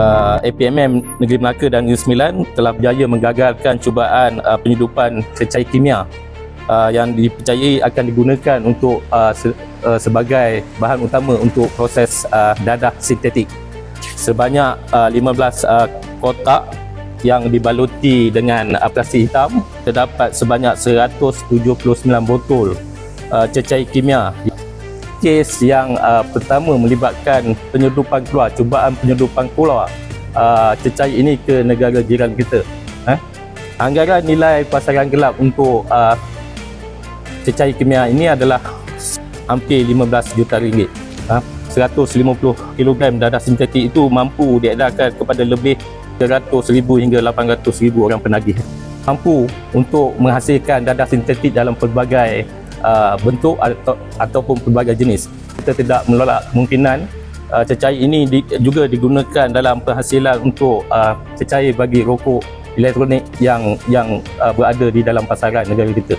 uh, APMM Negeri Melaka dan Negeri Sembilan telah berjaya menggagalkan cubaan uh, penyedupan cecair kimia uh, yang dipercayai akan digunakan untuk uh, se- uh, sebagai bahan utama untuk proses uh, dadah sintetik. Sebanyak uh, 15 uh, kotak yang dibaluti dengan uh, plastik hitam terdapat sebanyak 179 botol uh, cecair kimia kes yang uh, pertama melibatkan penyedupan keluar, cubaan penyedupan keluar uh, cecair ini ke negara jiran kita. Eh? Anggaran nilai pasaran gelap untuk uh, cecair kimia ini adalah hampir 15 juta ringgit. Ha? 150 kg dadah sintetik itu mampu diedarkan kepada lebih 100,000 hingga 800,000 orang penagih. Mampu untuk menghasilkan dadah sintetik dalam pelbagai uh, bentuk atau, ataupun pelbagai jenis. Kita tidak menolak kemungkinan uh, cecair ini di, juga digunakan dalam penghasilan untuk uh, cecair bagi rokok elektronik yang yang uh, berada di dalam pasaran negara kita.